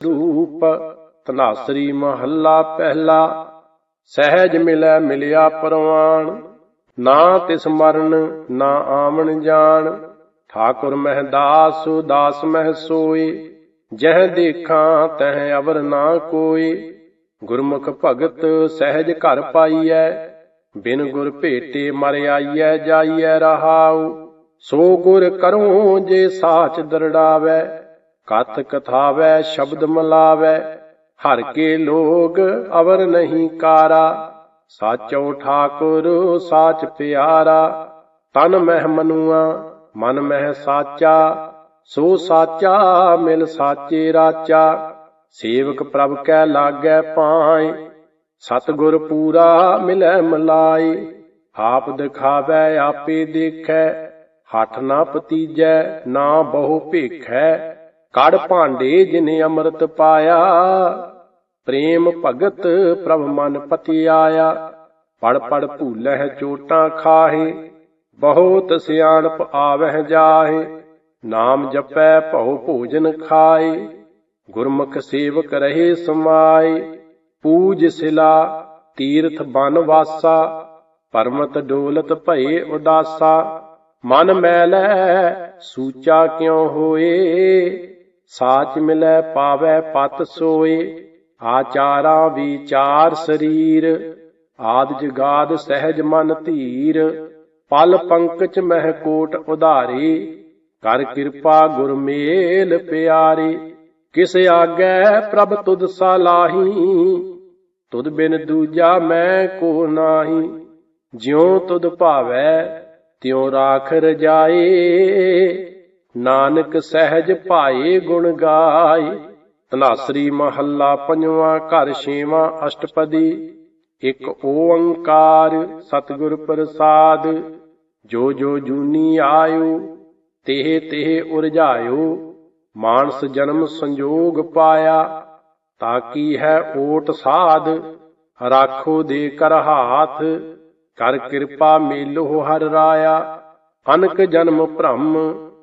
ਰੂਪ ਤਨਾਸਰੀ ਮਹੱਲਾ ਪਹਿਲਾ, ਸਹਿਜ ਮਿਲੈ ਮਿਲਿਆ ਪਰਵਾਨ ਨਾ ਤਿਸ ਮਰਨ, ਨਾ ਆਵਣ ਜਾਣ। ਠਾਕੁਰ ਮਹਿ ਦਾਸ ਦਾਸ ਮਹਿ ਸੋਈ ਜਹ ਦੇਖਾਂ ਤਹ ਅਵਰ ਨਾ ਕੋਈ ਗੁਰਮੁਖ ਭਗਤ ਸਹਿਜ ਘਰ ਪਾਈਐ, ਬਿਨ ਗੁਰ ਭੇਟੇ ਮਰ ਆਈਐ, ਜਾਈਐ ਰਹਾਉ। ਸੋ ਗੁਰ ਕਰੋ ਜੇ ਸਾਚ ਦਰੜਾਵੈ ਕਥ ਕਥਾਵੈ, ਸ਼ਬਦ ਮਲਾਵੈ, ਹਰ ਕੇ ਲੋਗ ਅਵਰ ਨਹੀਂ ਕਾਰਾ। ਸਾਚੋ ਠਾਕੁਰ, ਸਾਚ ਪਿਆਰਾ, ਤਨ ਮਹਿ ਮਨੁਆ, ਮਨ ਮਹਿ ਸਾਚਾ। ਸੋ ਸਾਚਾ ਮਿਲ ਸਾਚੇ ਰਾਚਾ, ਸੇਵਕ ਪ੍ਰਭ ਕੈ ਲਾਗੈ ਪਾਏ। ਸਤਿਗੁਰ ਪੂਰਾ ਮਿਲੈ ਮਲਾਈ ਆਪ ਦਿਖਾਵੈ, ਆਪੇ ਦੇਖੈ। ਹੱਠ ਨਾ ਪਤੀਜੈ, ਨਾ ਬਹੁ ਭੇਖੈ। ਕੜ ਭਾਂਡੇ ਜਿਨੇ ਅੰਮ੍ਰਿਤ ਪਾਇਆ। ਪ੍ਰੇਮ ਭਗਤ ਪ੍ਰਭ ਮਨ ਪਤੀ ਆਇਆ ਪੜ ਪੜ ਭੂਲਹਿ ਚੋਟਾਂ ਖਾਹੇ। ਬਹੁਤ ਸਿਆਣਪ ਆਵਹਿ ਜਾਹੇ। ਨਾਮ ਜਪੈ ਭਉ ਭੋਜਨ ਖਾਏ। ਗੁਰਮੁਖ ਸੇਵਕ ਰਹੇ ਸਮਾਏ। ਪੂਜ ਸਿਲਾ, ਤੀਰਥ ਬਨ ਵਾਸਾ। ਪਰਮਤ ਡੋਲਤ ਭਏ ਉਦਾਸਾ ਮਨ ਮੈਲੈ ਸੂਚਾ ਕਿਉ ਹੋਏ? ਸਾਚ ਮਿਲੈ ਪਾਵੈ ਪਤ ਸੋਏ, ਆਚਾਰਾ ਵਿਚਾਰ ਸਰੀਰ, ਆਦ ਜਗਾਦ ਸਹਿਜ ਮਨ ਧੀਰ, ਪਲ ਪੰਕਚ ਮਹਿ ਕੋਟ ਉਧਾਰੀ, ਕਰ ਕਿਰਪਾ ਗੁਰ ਮੇਲ ਪਿਆਰੀ, ਕਿਸ ਆਗੈ ਪ੍ਰਭ ਤੁਧ ਸਲਾਹੀ ਤੁਧ ਬਿਨ ਦੂਜਾ ਮੈਂ ਕੋ ਨਾਹੀ, ਜਿਉ ਤੁਧ ਭਾਵੈ ਤਿਉ ਰਾਖ ਰਜਾਏ। ਨਾਨਕ ਸਹਿਜ ਭਾਏ ਗੁਣ ਗਾਏ। ਤਨਾਸਰੀ ਮਹੱਲਾ ਪੰਜਵਾਂ, ਘਰ ਛੇਵਾਂ, ਅਸ਼ਟਪਦੀ। ਇੱਕ ਓੰਕਾਰ ਸਤਿਗੁਰ ਪ੍ਰਸਾਦ। ਜੋ ਜੋ ਜੂਨੀ ਆਇਓ, ਤੇਹ ਤੇਹ ਉਰਝਾਇਓ। ਮਾਨਸ ਜਨਮ ਸੰਜੋਗ ਪਾਇਆ ਤਾਕੀ ਹੈ ਓਟ ਸਾਧ? ਰਾਖੋ ਦੇ ਕਰ ਹਾਥ, ਕਰ ਕਿਰਪਾ ਮੇਲੋ ਹਰ ਰਾਇਆ। ਅਨਕ ਜਨਮ ਭ੍ਰਮ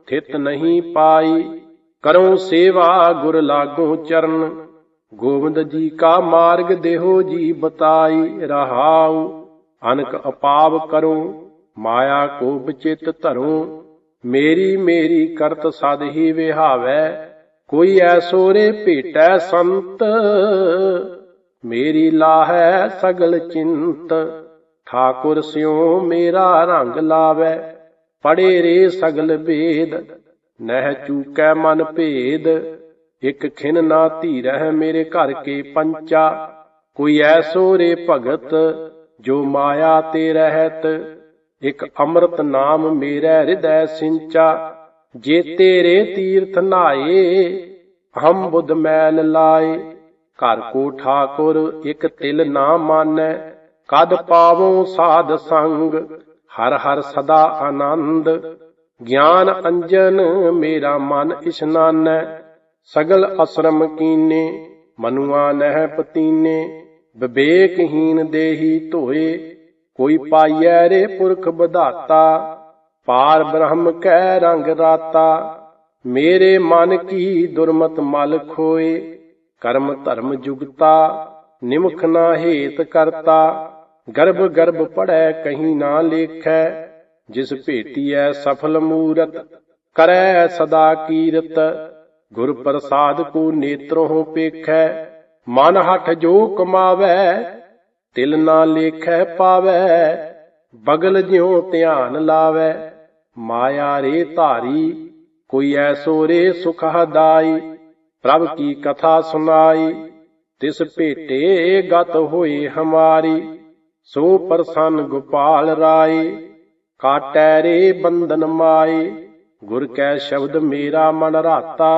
ਥਿਤ ਨਹੀਂ ਪਾਈ। ਕਰੋ ਸੇਵਾ ਗੁਰ ਲਾਗੋ ਚਰਨ। ਗੋਬਿੰਦ ਜੀ ਕਾ ਮਾਰਗ ਦੇਹੋ ਜੀ ਬਤਾਈ। ਰਹਾਉ, ਅਨਕ ਅਪਾਵ ਕਰੋ ਮਾਇਆ ਕੋ ਬਚਿਤ ਧਰੋ ਮੇਰੀ ਮੇਰੀ ਕਰਤ ਸਦ ਹੀ ਵਿਹਾਵੈ। ਕੋਈ ਐਸੋ ਰੇ ਭੇਟੈ ਸੰਤ। ਮੇਰੀ ਲਾਹੈ ਸਗਲ ਚਿੰਤ। ਠਾਕੁਰ ਸਿਉ ਮੇਰਾ ਰੰਗ ਲਾਵੈ। ਪੜੇ ਰੇ ਸਗਲ ਭੇਦ ਨਹਿ ਚੂਕੈ ਮਨ ਭੇਦ। ਇਕ ਖਿਨ ਨਾ ਧੀਰਹਿ ਮੇਰੇ ਘਰ ਕੇ ਪੰਚਾ। ਕੋਈ ਐਸੋ ਰੇ ਭਗਤ ਜੋ ਮਾਇਆ ਤੇ ਰਹਿਤ। ਇਕ ਅੰਮ੍ਰਿਤ ਨਾਮ ਮੇਰੇ ਹਿਰਦੈ ਸਿੰਚਾ। ਜੇ ਤੇਰੇ ਤੀਰਥ ਨਾਏ, ਹਮ ਬੁੱਧ ਮੈਲ ਲਾਏ। ਘਰ ਕੋ ਠਾਕੁਰ ਇਕ ਤਿਲ ਨਾ ਮਾਨੈ, ਕਦ ਪਾਵੋ ਸਾਧ ਸੰਗ। ਹਰ ਹਰ ਸਦਾ ਆਨੰਦ। ਗਿਆਨ ਅੰਜਨ, ਮੇਰਾ ਮਨ ਇਸ਼ਨਾਨੈ ਸਗਲ ਅਸਰਮ ਕੀਨੇ, ਮਨੁਆ ਨਹਿ ਪਤੀਨੇ। ਵਿਵੇਕਹੀਨ ਦੇਹੀ ਧੋਏ, ਕੋਈ ਪਾਈਐ ਰੇ ਪੁਰਖ ਬਧਾਤਾ ਪਾਰ ਬ੍ਰਹਮ ਕੈ ਰੰਗ ਰਾਤਾ, ਮੇਰੇ ਮਨ ਕੀ ਦੁਰਮਤ ਮਲ ਖੋਏ। ਕਰਮ ਧਰਮ ਜੁਗਤਾ, ਨਿਮਖ ਨਾ ਹੇਤ ਕਰਤਾ। ਗਰਭ ਗਰਭ ਪੜੈ ਕਹੀਂ ਨਾ ਲੇਖੈ, ਜਿਸ ਭੇਟੀਐ ਸਫਲ ਮੂਰਤ, ਕਰੈ ਸਦਾ ਕੀਰਤ। ਗੁਰ ਪ੍ਰਸਾਦ ਕੋ ਨੇਤਰੋਂ ਪੇਖੈ, ਮਨ ਹਠ ਜੋ ਕਮਾਵੈ, ਤਿਲ ਨਾ ਲੇਖੈ ਪਾਵੈ, ਬਗਲ ਜਿਉ ਧਿਆਨ ਲਾਵੈ। ਮਾਇਆ ਰੇ ਧਾਰੀ, ਕੋਈ ਐਸੋ ਰੇ ਸੁਖ ਹਦਾਈ, ਪ੍ਰਭ ਕੀ ਕਥਾ ਸੁਨਾਈ, ਤਿਸ ਭੇਟੇ ਗਤ ਹੋਏ ਹਮਾਰੀ। ਸੋ ਪ੍ਰਸੰਨ ਗੋਪਾਲ ਰਾਏ, ਕਾਟੈ ਰੇ ਬੰਧਨ ਮਾਏ, ਗੁਰ ਕੈ ਸ਼ਬਦ ਮੇਰਾ ਮਨ ਰਾਤਾ,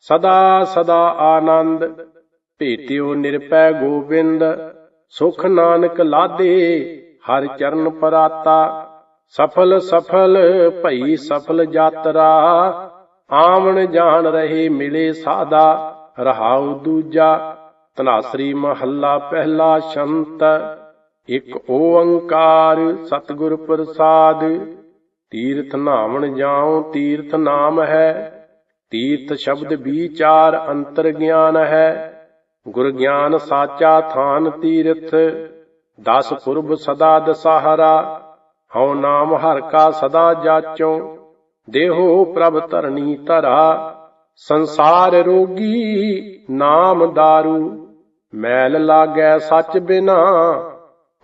ਸਦਾ ਸਦਾ ਆਨੰਦ, ਭੇਟਿਓ ਨਿਰਪੈ ਗੋਬਿੰਦ, ਸੁਖ ਨਾਨਕ ਲਾਦੇ, ਹਰ ਚਰਨ ਪਰਾਤਾ, ਸਫਲ ਸਫਲ ਭਈ ਸਫਲ ਯਾਤਰਾ ਆਵਣ ਜਾਣ ਰਹੇ ਮਿਲੇ ਸਾਦਾ, ਰਹਾਉ ਦੂਜਾ ਤਨਾਸਰੀ ਮਹੱਲਾ ਪਹਿਲਾ ਸ਼ੰਤ ਇਕ ਓੰਕਾਰ ਸਤਿਗੁਰ ਪ੍ਰਸਾਦ। ਤੀਰਥ ਨਾਵਣ ਜਾਉ, ਤੀਰਥ ਨਾਮ ਹੈ। ਤੀਰਥ ਸ਼ਬਦ ਵਿਚਾਰ ਅੰਤਰ ਗਿਆਨ ਹੈ। ਗੁਰ ਗਿਆਨ ਸਾਚਾ ਥਾਨ ਤੀਰਥ। ਦਸ ਪੁਰਬ ਸਦਾ ਦਸਹਰਾ। ਹਉ ਨਾਮ ਹਰ ਕਾ ਸਦਾ ਜਾਚੋ। ਦੇਹੋ ਪ੍ਰਭ ਧਰਣੀ ਧਰਾ। ਸੰਸਾਰ ਰੋਗੀ ਨਾਮ दारू ਮੈਲ ਲਾਗੈ ਸੱਚ ਬਿਨਾ।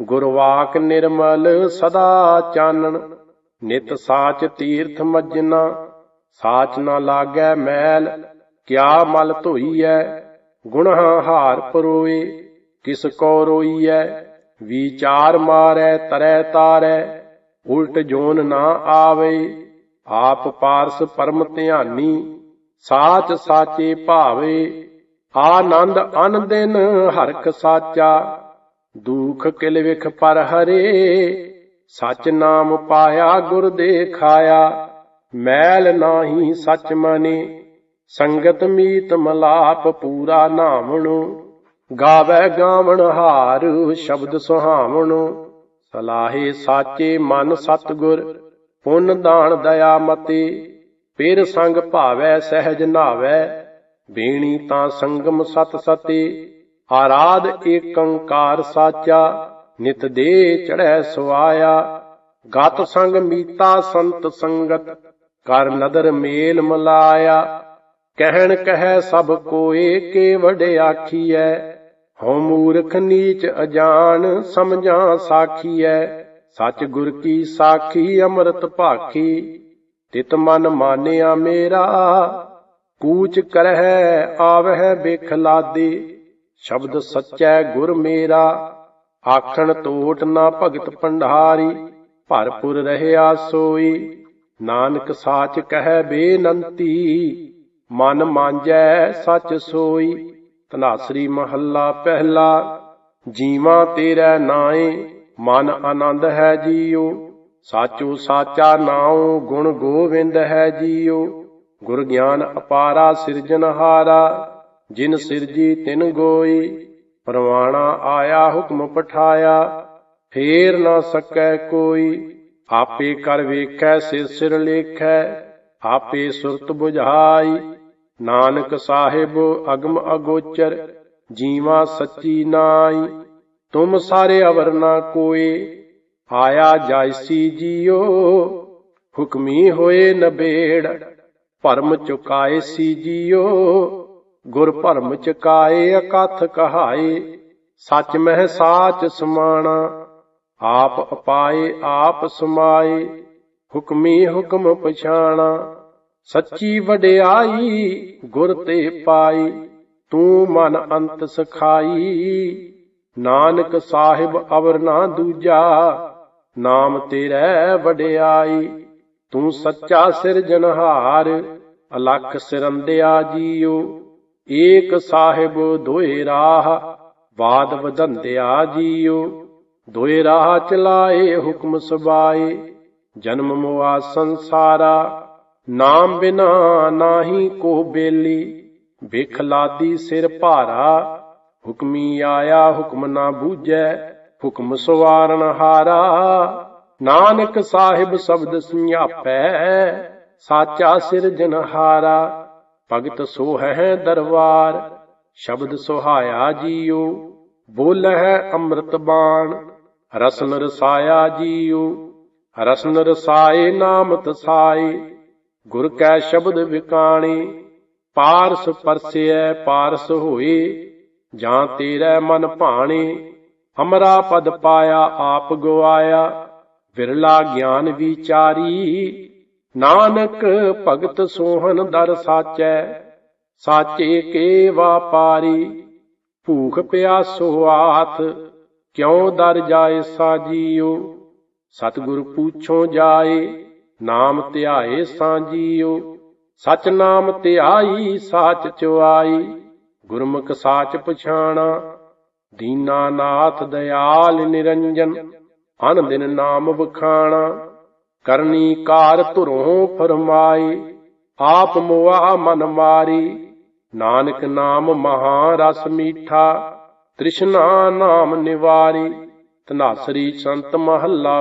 ਗੁਰਵਾਕ ਨਿਰਮਲ ਸਦਾ ਚਾਨਣ, ਨਿਤ ਸਾਚ ਤੀਰਥ ਮੱਜਨਾ, ਸਾਚ ਨਾ ਲਾਗੈ ਮੈਲ, ਕਿਆ ਮਲ ਧੋਈਐ, ਗੁਣਾਂ ਹਾਰ ਪਰੋਏ, ਕਿਸ ਕੋ ਰੋਈਐ, ਵਿਚਾਰ ਮਾਰੈ, ਤਰੈ ਤਾਰੈ, ਉਲਟ ਜੋਨ ਨਾ ਆਵੇ, ਆਪ ਪਾਰਸ ਪਰਮ ਧਿਆਨੀ, ਸਾਚ ਸਾਚੇ ਭਾਵੇ, ਆਨੰਦ ਅਨਦਿਨ ਹਰਖ ਸਾਚਾ ਦੁਖ ਕਿਲ ਵਿਖ ਪਰ ਹਰੇ, ਸਚ ਨਾਮ ਪਾਇਆ, ਗੁਰ ਦੇਖਾਇਆ। ਮੈਲ ਨਾਹੀ ਸਚ ਮਨੇ, ਸੰਗਤ ਮੀਤ ਮਲਾਪ ਪੂਰਾ ਨਾਮਣੋ ਗਾਵੇ ਗਾਵਣ ਹਾਰ, ਸ਼ਬਦ ਸੁਹਾਵਣੋ। ਸਲਾਹੇ ਸਾਚੇ ਮਨ ਸਤਗੁਰ, ਪੁੰਨ ਦਾਨ ਦਇਆ ਮਤੇ। ਫਿਰ ਸੰਗ ਭਾਵੈ, ਸਹਿਜ ਨਾਵੈ, ਬੇਣੀ ਤਾਂ ਸੰਗਮ ਸਤ ਸਤੇ। ਆਰਾਧ ਏਕੰਕਾਰ ਸਾਚਾ, ਨਿਤ ਦੇ ਚੜੈ ਸੁਆਇਆ ਗਤ ਸੰਗ ਮੀਤਾ ਸੰਤ ਸੰਗਤ, ਕਰ ਨਦਰ ਮੇਲ ਮਲਾਇਆ। ਕਹਿਣ ਕਹਿ ਸਭ ਕੋਏ ਕੇ ਵਡੇ ਵਡਿਆਖੀਐ ਹਉ ਮੂਰਖ ਨੀਚ ਅਜਾਨ ਸਮਝਾਂ ਸਾਖੀਐ। ਸਚ ਗੁਰ ਕੀ ਸਾਖੀ ਅੰਮ੍ਰਿਤ ਭਾਖੀ, ਤਿਤ ਮਨ ਮਾਨਿਆ ਮੇਰਾ। ਕੂਚ ਕਰਹਿ, ਆਵਹਿ ਬੇਖਲਾਦੇ ਸ਼ਬਦ ਸੱਚੈ ਗੁਰ ਮੇਰਾ, ਆਖਣ ਤੋਟ ਨਾ ਭਗਤ ਭੰਡਾਰੀ ਭਰਪੁਰ ਰਹਿਆ ਸੋਈ। ਨਾਨਕ ਸਾਚ ਕਹਿ ਬੇਨੰਤੀ, ਮਨ ਮਾਂਜੈ ਸਚ ਸੋਈ। ਤਨਾਸਰੀ ਮਹੱਲਾ ਪਹਿਲਾ, ਜੀਵਾਂ ਤੇਰਾ ਨਾਏ, ਮਨ ਆਨੰਦ ਹੈ ਜੀਉ। ਸਾਚੋ ਸਾਚਾ ਨਾਉ ਗੁਣ ਗੋਵਿੰਦ ਹੈ ਜੀਉ। ਗੁਰ ਗਿਆਨ ਅਪਾਰਾ ਸਿਰਜਨਹਾਰਾ ਜਿਨ ਸਿਰਜੀ ਤਿਨ ਗੋਈ, ਪਰਵਾਣਾ ਆਇਆ ਹੁਕਮ ਪਠਾਇਆ, ਫੇਰ ਨਾ ਸਕੈ ਕੋਈ। ਆਪੇ ਕਰ ਵੇਖੈ, ਸਿਰ ਸਿਰ ਲੇਖੈ, ਆਪੇ ਸੁਰਤ 부ਝਾਈ ਨਾਨਕ ਸਾਹਿਬ ਅਗਮ ਅਗੋਚਰ, ਜੀਵਾ ਸੱਚੀ ਨਾਈ। ਤੁਮ ਸਾਰੇ ਅਵਰ ਨਾ ਕੋਏ, ਆਇਆ ਜਾਇਸੀ ਜੀਓ। ਹੁਕਮੀ ਹੋਏ ਨਬੇੜ ਭਰਮ ਚੁਕਾਏ ਸੀ ਜੀਓ। ਗੁਰ ਭਰਮ ਚਕਾਏ ਅਕਥ ਕਹਾਏ, ਸੱਚ ਮਹਿ ਸਾਚ ਸਮਾਣਾ, ਆਪ ਅਪਾਏ, ਆਪ ਸਮਾਏ, ਹੁਕਮੀ ਹੁਕਮ ਪਛਾਣਾ। ਸੱਚੀ ਵਡਿਆਈ ਗੁਰ ਤੇ ਪਾਈ, ਤੂੰ ਮਨ ਅੰਤ ਸਖਾਈ। ਨਾਨਕ ਸਾਹਿਬ ਅਵਰ ਨਾ ਦੂਜਾ, ਨਾਮ ਤੇਰੇ ਵਡਿਆਈ। ਤੂੰ ਸੱਚਾ ਸਿਰਜਨਹਾਰ ਅਲਖ ਸਿਰੰਦਿਆ ਜੀਓ। ਏਕ ਸਾਹਿਬ ਦੋਏ ਰਾਹ ਬਾਦ ਵਧੰਦਿਆ ਜੀਉ ਦੋਏ ਰਾਹ ਚਲਾਏ ਹੁਕਮ ਸਬਾਏ ਜਨਮ ਮੁਆ ਸੰਸਾਰਾ। ਨਾਮ ਬਿਨਾ ਨਾਹੀ ਕੋ ਬੇਲੀ ਬਿਖਲਾਦੀ ਸਿਰ ਭਾਰਾ। ਹੁਕਮੀ ਆਇਆ ਹੁਕਮ ਨਾ ਬੂਝੈ, ਹੁਕਮ ਸਵਾਰਨ ਹਾਰਾ। ਨਾਨਕ ਸਾਹਿਬ ਸ਼ਬਦ ਸੁਝਾਪੈ ਸਾਚਾ ਸਿਰਜਨਹਾਰਾ ਭਗਤ ਸੋਹੈ ਹੈ ਦਰਬਾਰ, ਸ਼ਬਦ ਸੁਹਾਇਆ ਜੀਉ ਬੋਲ ਹੈ ਅੰਮ੍ਰਿਤ ਬਾਣ, ਰਸਨ ਰਸਾਇਆ ਜੀਉ ਰਸਨ ਰਸਾਏ ਨਾਮ ਤਸਾਏ ਗੁਰ ਕੈ ਸ਼ਬਦ ਵਿਕਾਣੇ, ਪਾਰਸ ਪਰਸਿਐ ਪਾਰਸ ਹੋਏ, ਜਾਂ ਤੇਰੇ ਮਨ ਭਾਣੇ, ਅਮਰਾ ਪਦ ਪਾਇਆ ਆਪ ਗਵਾਇਆ, ਵਿਰਲਾ ਗਿਆਨ ਵਿਚਾਰੀ ਨਾਨਕ ਭਗਤ ਸੋਹਨ ਦਰ ਸਾਚੈ, ਸਾਚੇ ਕੇ ਵਾਪਾਰੀ ਭੂਖ ਪਿਆਸੋ ਆਥ, ਕਿਉ ਦਰ ਜਾਏ ਸਾਜੀਓ ਸਤਿਗੁਰ ਪੂਛੋ ਜਾਏ, ਨਾਮ ਧਿਆਏ ਸਾਜੀਓ ਸਚ ਨਾਮ ਧਿਆਈ, ਸਾਚ ਚੁਆਈ। ਗੁਰਮੁਖ ਸਾਚ ਪਛਾਣਾ, ਦੀਨਾਨਾਥ ਦਇਆਲ ਨਿਰੰਜਨ। ਅਨ ਦਿਨ ਨਾਮ ਬਖਾਣਾ ਕਰਨੀ ਕਾਰ ਧੁਰੋਂ ਫਰਮਾਈ, ਆਪ ਮੁਆ ਮਨ ਮਾਰੀ। ਨਾਨਕ ਨਾਮ ਮਹਾ ਰਸ ਮੀਠਾ, ਤ੍ਰਿਸ਼ਨਾ ਨਾਮ ਨਿਵਾਰੀ। ਤਨਾਸਰੀ ਸੰਤ ਮਹੱਲਾ